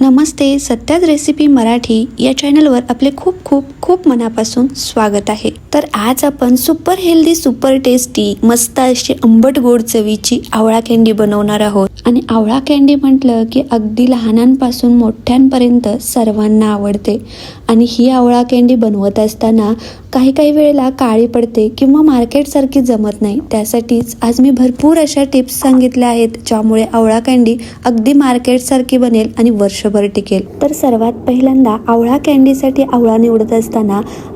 नमस्ते सत्याच recipe Marathi या चॅनलवर आपले खूप खूप खूप मनापासून स्वागत आहे. तर आज आपण सुपर हेल्दी सुपर टेस्टी मस्त अशी आंबट गोड चवीची आवळा कॅन्डी बनवणार आहोत. आणि आवळा कॅन्डी म्हटलं की अगदी लहानांपासून मोठ्यांपर्यंत सर्वांना आवडते. आणि ही आवळा कॅन्डी बनवत असताना काही काही वेळेला काळी पडते किंवा मार्केटसारखी जमत नाही. त्यासाठीच आज मी भरपूर अशा टिप्स सांगितल्या आहेत ज्यामुळे आवळा कॅन्डी अगदी मार्केटसारखी बनेल आणि वर्षभर टिकेल. तर सर्वात पहिल्यांदा आवळा कॅन्डीसाठी आवळा निवडत असताना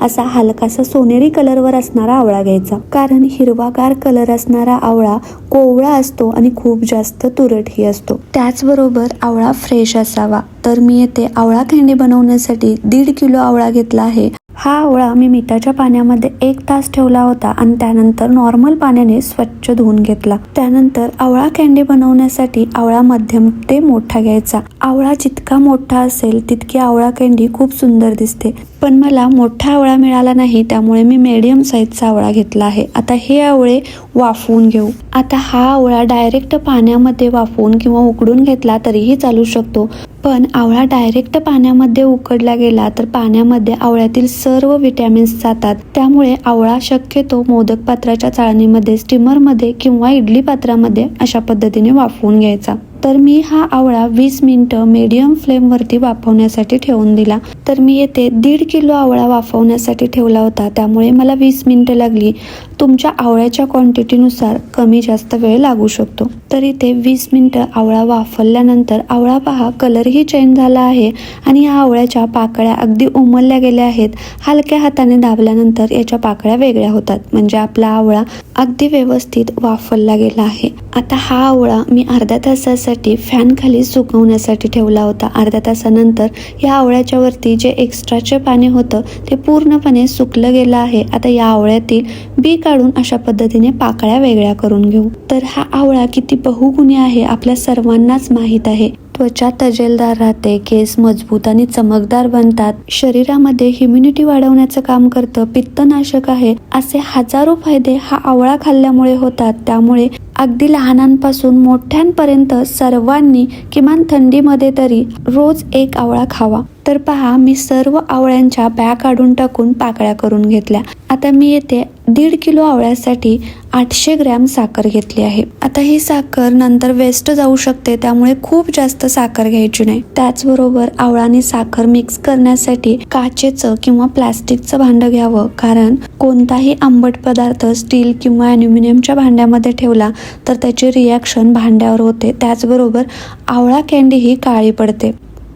असा हलकासा सोनेरी कलरवर असणारा आवळा घ्यायचा. कारण हिरवागार कलर असणारा आवळा कोवळा असतो आणि खूप जास्त तुरटही असतो. त्याचबरोबर आवळा फ्रेश असावा. तर मी येथे आवळा कॅन्डी बनवण्यासाठी दीड किलो आवळा घेतला आहे. हा आवळा मी मिठाच्या पाण्यामध्ये एक तास ठेवला होता आणि त्यानंतर नॉर्मल पाण्याने स्वच्छ धुवून घेतला. त्यानंतर आवळा कॅन्डी बनवण्यासाठी आवळा मध्यम ते मोठा घ्यायचा. आवळा जितका मोठा असेल तितकी आवळा कॅन्डी खूप सुंदर दिसते. पण मला मोठा आवळा मिळाला नाही त्यामुळे मी मीडियम साईजचा आवळा घेतला आहे. आता हे आवळे वाफवून घेऊ. आता हा आवळा डायरेक्ट पाण्यामध्ये वाफवून किंवा उकडून घेतला तरीही चालू शकतो. पण आवळा डायरेक्ट पाण्यामध्ये उकडला गेला तर पाण्यामध्ये आवळ्यातील सर्व विटॅमिन्स जातात. त्यामुळे आवळा शक्यतो मोदक पात्राच्या चाळणीमध्ये स्टीमरमध्ये किंवा इडली पात्रामध्ये अशा पद्धतीने वाफवून घ्यायचा. तर मी हा आवळा वीस मिनिटं मीडियम फ्लेमवरती वाफवण्यासाठी ठेवून दिला. तर मी येथे दीड किलो आवळा वाफवण्यासाठी ठेवला होता. त्यामुळे मला वीस मिनिटं लागली. तुमच्या आवळ्याच्या क्वांटिटीनुसार कमी जास्त वेळ लागू शकतो. तर इथे वीस मिनटं आवळा वाफवल्यानंतर आवळा पहा कलरही चेंज झाला आहे आणि या आवळ्याच्या पाकळ्या अगदी उमलल्या गेल्या आहेत. हलक्या हाताने दाबल्यानंतर याच्या पाकळ्या वेगळ्या होतात. म्हणजे आपला आवळा अगदी व्यवस्थित वाफलला गेला आहे. आता हा आवळा मी अर्ध्या तासासाठी फॅन खाली सुकवण्यासाठी ठेवला होता. अर्ध्या तासानंतर या आवळ्याच्या वरती जे एक्स्ट्राचे पाणी होतं ते पूर्णपणे सुकलं गेलं आहे. आता या आवळ्यातील बी काढून अशा पद्धतीने पाकळ्या वेगळ्या करून घेऊ. तर हा आवळा किती बहुगुणी आहे आपल्या सर्वांनाच माहीत आहे. त्वचा तजेलदार राहते केस मजबूत आणि चमकदार बनतात. शरीरामध्ये ह्युम्युनिटी वाढवण्याचं काम करतं पित्तनाशक आहे असे हजारो फायदे हा आवळा खाल्ल्यामुळे होतात. त्यामुळे अगदी लहानांपासून मोठ्यांपर्यंत सर्वांनी किमान थंडीमध्ये तरी रोज एक आवळा खावा. तर पहा मी सर्व आवळ्यांच्या बॅ काढून टाकून पाकळ्या करून घेतल्या. आता मी येथे दीड किलो आवळ्यासाठी आठशे ग्रॅम साखर घेतली आहे. आता ही साखर नंतर वेस्ट जाऊ शकते त्यामुळे खूप जास्त साखर घ्यायची नाही. त्याचबरोबर आवळाने साखर मिक्स करण्यासाठी काचेचं किंवा प्लास्टिकचं भांडं घ्यावं. कारण कोणताही आंबट पदार्थ स्टील किंवा ॲल्युमिनियमच्या भांड्यामध्ये ठेवला तर त्याचे रिॲक्शन भांड्यावर होते. त्याचबरोबर आवळा कॅन्डी ही काळी पडते.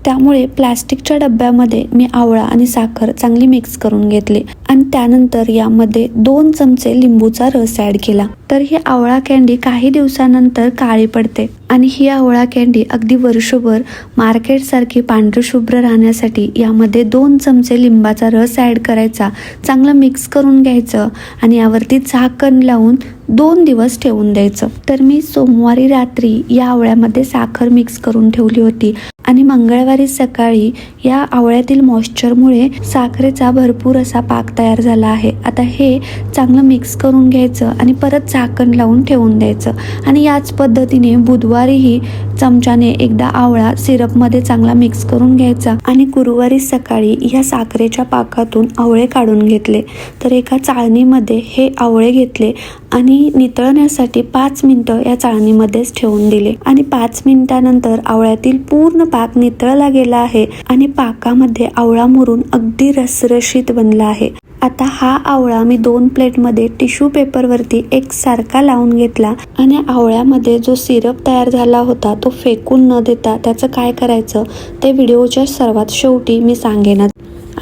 त्यामुळे प्लास्टिकच्या डब्यामध्ये मी आवळा आणि साखर चांगली मिक्स करून घेतली. आणि त्यानंतर यामध्ये दोन चमचे लिंबूचा रस ॲड केला. तर ही आवळा कॅन्डी काही दिवसानंतर काळी पडते. आणि ही आवळा कॅन्डी अगदी वर्षभर मार्केटसारखी पांढरशुभ्र राहण्यासाठी यामध्ये दोन चमचे लिंबाचा रस ॲड करायचा चांगलं मिक्स करून घ्यायचं आणि यावरती झाकण लावून दोन दिवस ठेवून द्यायचं. तर मी सोमवारी रात्री या आवळ्यामध्ये साखर मिक्स करून ठेवली होती. आणि मंगळवारी सकाळी या आवळ्यातील मॉइश्चरमुळे साखरेचा भरपूर असा पाक तयार झाला आहे. आता हे चांगलं मिक्स करून घ्यायचं आणि परत झाकण लावून ठेवून द्यायचं. आणि याच पद्धतीने बुधवारीही चमच्याने एकदा आवळा सिरपमध्ये चांगला मिक्स करून घ्यायचा आणि गुरुवारी सकाळी या साखरेच्या पाकातून आवळे काढून घेतले. तर एका चाळणीमध्ये हे आवळे घेतले आणि नितळण्यासाठी पाच मिनिटं या चाळणीमध्येच ठेवून दिले. आणि पाच मिनिटानंतर आवळ्यातील पूर्ण पाक नितळला गेला आहे आणि पाकामध्ये आवळा मुरून अगदी रसरशीत बनला आहे. आता हा आवळा मी दोन प्लेटमध्ये टिश्यू पेपरवरती एक सारखा लावून घेतला आणि आवळ्यामध्ये जो सिरप तयार झाला होता तो फेकून न देता त्याचं काय करायचं ते व्हिडिओच्या सर्वात शेवटी मी सांगेनच.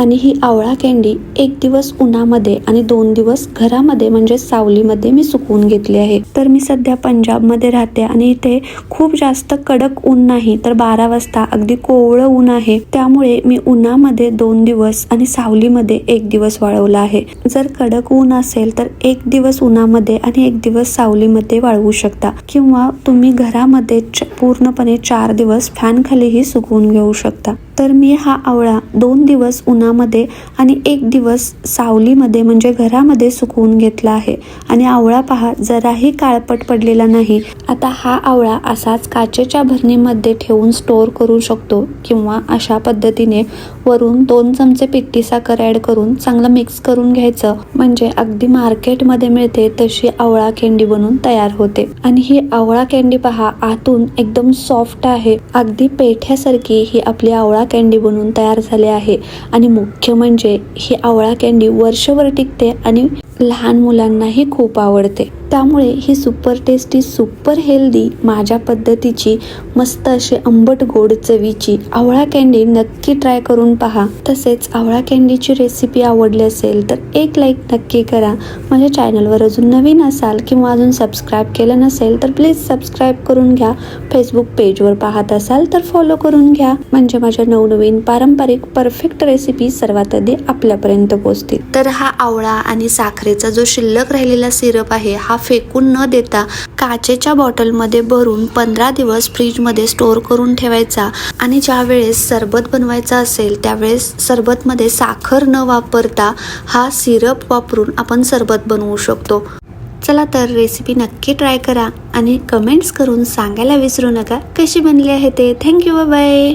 आणि ही आवळा कँडी एक दिवस उन्हामध्ये आणि दोन दिवस घरामध्ये म्हणजे सावलीमध्ये मी सुकवून घेतली आहे. तर मी सध्या पंजाबमध्ये राहते आणि इथे खूप जास्त कडक ऊन नाही तर बारा वाजता अगदी कोवळं ऊन आहे. त्यामुळे मी उन्हामध्ये दोन दिवस आणि सावलीमध्ये एक दिवस वाळवला आहे. जर कडक ऊन असेल तर एक दिवस उन्हामध्ये आणि एक दिवस सावलीमध्ये वाळवू शकता. किंवा तुम्ही घरामध्ये पूर्णपणे चार दिवस फॅन खालीही सुकवून घेऊ शकता. तर मी हा आवळा दोन दिवस उन्हामध्ये आणि एक दिवस सावलीमध्ये म्हणजे घरामध्ये सुकवून घेतला आहे. आणि आवळा पहा जराही काळपट पडलेला नाही. आता हा आवळा असाच काचेच्या भरणीमध्ये ठेवून स्टोअर करू शकतो किंवा अशा पद्धतीने वरून दोन चमचे पिट्टी साखर ॲड करून चांगलं मिक्स करून घ्यायचं. म्हणजे अगदी मार्केटमध्ये मिळते तशी आवळा कँडी बनून तयार होते. आणि ही आवळा कँडी पहा आतून एकदम सॉफ्ट आहे. अगदी पेठ्यासारखी ही आपली आवळा कँडी बनून तयार झाले आहे. आणि मुख्य म्हणजे ही आवळा कँडी वर्षभर टिकते आणि लहान मुलांनाही खूप आवडते. त्यामुळे ही सुपर टेस्टी सुपर हेल्दी माझ्या पद्धतीची मस्त अशी आंबट गोड चवीची आवळा कँडी नक्की ट्राय करून पहा. तसेच आवळा कँडीची रेसिपी आवडली असेल तर एक लाईक नक्की करा. माझ्या चॅनलवर अजून नवीन असाल किंवा अजून सबस्क्राईब केलं नसेल तर प्लीज सबस्क्राईब करून घ्या. फेसबुक पेजवर पाहत असाल तर फॉलो करून घ्या. म्हणजे माझ्या नवनवीन पारंपरिक परफेक्ट रेसिपी सर्वात आधी आपल्यापर्यंत पोहोचतील. तर हा आवळा आणि साखरेचा जो शिल्लक राहिलेला सिरप आहे हा फेकून न देता काचेच्या बॉटलमध्ये भरून पंधरा दिवस फ्रीजमध्ये स्टोअर करून ठेवायचा आणि ज्या वेळेस सरबत बनवायचा असेल त्यावेळेस सरबतमध्ये साखर न वापरता हा सिरप वापरून आपण सरबत बनवू शकतो. चला तर रेसिपी नक्की ट्राय करा आणि कमेंट्स करून सांगायला विसरू नका. कशी बनली आहे ते? Thank you bye